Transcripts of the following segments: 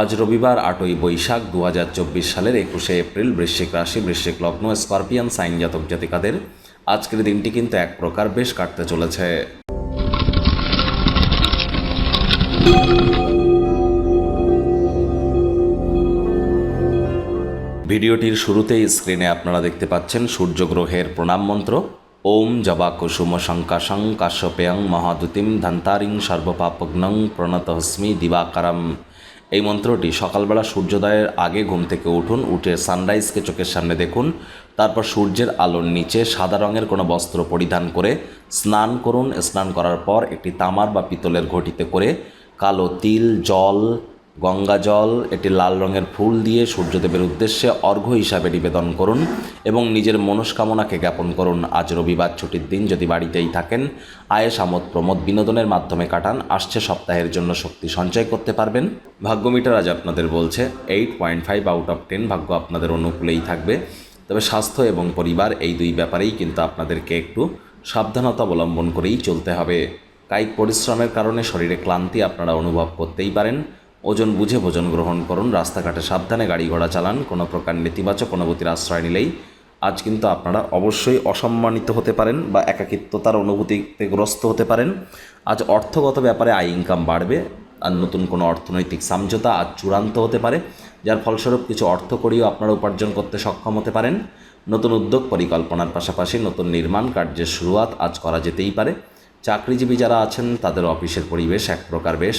আজ রবিবার আটই বৈশাখ দু হাজার চব্বিশ সালের একুশে এপ্রিল বৃশ্চিক রাশি, বৃশ্চিক লগ্ন, স্করপিয়ান সাইন জাতক জাতিকাদের। আজকের দিনটি কিন্তু এক প্রকার বেশ কাটতে চলেছে। ভিডিওটির শুরুতেই স্ক্রিনে আপনারা দেখতে পাচ্ছেন সূর্যগ্রহের প্রণাম মন্ত্র। ওম জবা কুসুম শঙ্কাশং কাশ্যপেয়ং মহাদুতিম ধন্তারিং সর্বপাপগ্নং প্রণতহস্মি দিবাকারম। এই মন্ত্রটি সকালবেলা সূর্যোদয়ের আগে ঘুম থেকে উঠুন, উঠে সানরাইজকে চোখের সামনে দেখুন, তারপর সূর্যের আলোর নিচে সাদা রঙের কোনো বস্ত্র পরিধান করে স্নান করুন। স্নান করার পর একটি তামার বা পিতলের ঘটিতে করে কালো তিল, জল গঙ্গা জল, এটি লাল রঙের ফুল দিয়ে সূর্যদেবের উদ্দেশ্যে অর্ঘ্য হিসাবে নিবেদন করুন এবং নিজের মনস্কামনাকে জ্ঞাপন করুন। আজ রবিবার ছুটির দিন, যদি বাড়িতেই থাকেন আয়েস আমোদ প্রমোদ বিনোদনের মাধ্যমে কাটান। আসছে সপ্তাহের জন্য শক্তি সঞ্চয় করতে পারবেন। ভাগ্যমিটার আজ আপনাদের বলছে eight point five out of ten ভাগ্য আপনাদের অনুকূলেই থাকবে। তবে স্বাস্থ্য এবং পরিবার এই দুই ব্যাপারেই কিন্তু আপনাদেরকে একটু সাবধানতা অবলম্বন করেই চলতে হবে। কায়িক পরিশ্রমের কারণে শরীরে ক্লান্তি আপনারা অনুভব করতেই পারেন। ওজন বুঝে ভোজন গ্রহণ করুন, রাস্তাঘাটে সাবধানে গাড়ি ঘোড়া চালান, কোনো প্রকার নেতিবাচক অনুভূতির আশ্রয় নিলেই। আজ কিন্তু আপনারা অবশ্যই অসম্মানিত হতে পারেন বা একাকিত্বতার অনুভূতিতে গ্রস্ত হতে পারেন। আজ অর্থগত ব্যাপারে আয় ইনকাম বাড়বে, আর নতুন কোনো অর্থনৈতিক সমঝোতা আজ চূড়ান্ত হতে পারে, যার ফলস্বরূপ কিছু অর্থ করিও আপনারা উপার্জন করতে সক্ষম হতে পারেন। নতুন উদ্যোগ পরিকল্পনার পাশাপাশি নতুন নির্মাণ কার্যের শুরুয়াত আজ করা যেতেই পারে। চাকরিজীবী যারা আছেন, তাদের অফিসের পরিবেশ এক প্রকার বেশ।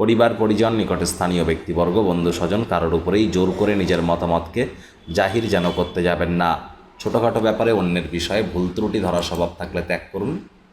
পরিবার, পরিজন, নিকটে স্থানীয় ব্যক্তিবর্গ, বন্ধু, স্বজন, কারোর উপরেই জোর করে নিজের মতামতকে জাহির যেন করতে যাবেন না। ছোটোখাটো ব্যাপারে অন্যের বিষয়ে ভুল ত্রুটি ধরা স্বভাব থাকলে ত্যাগ করুন।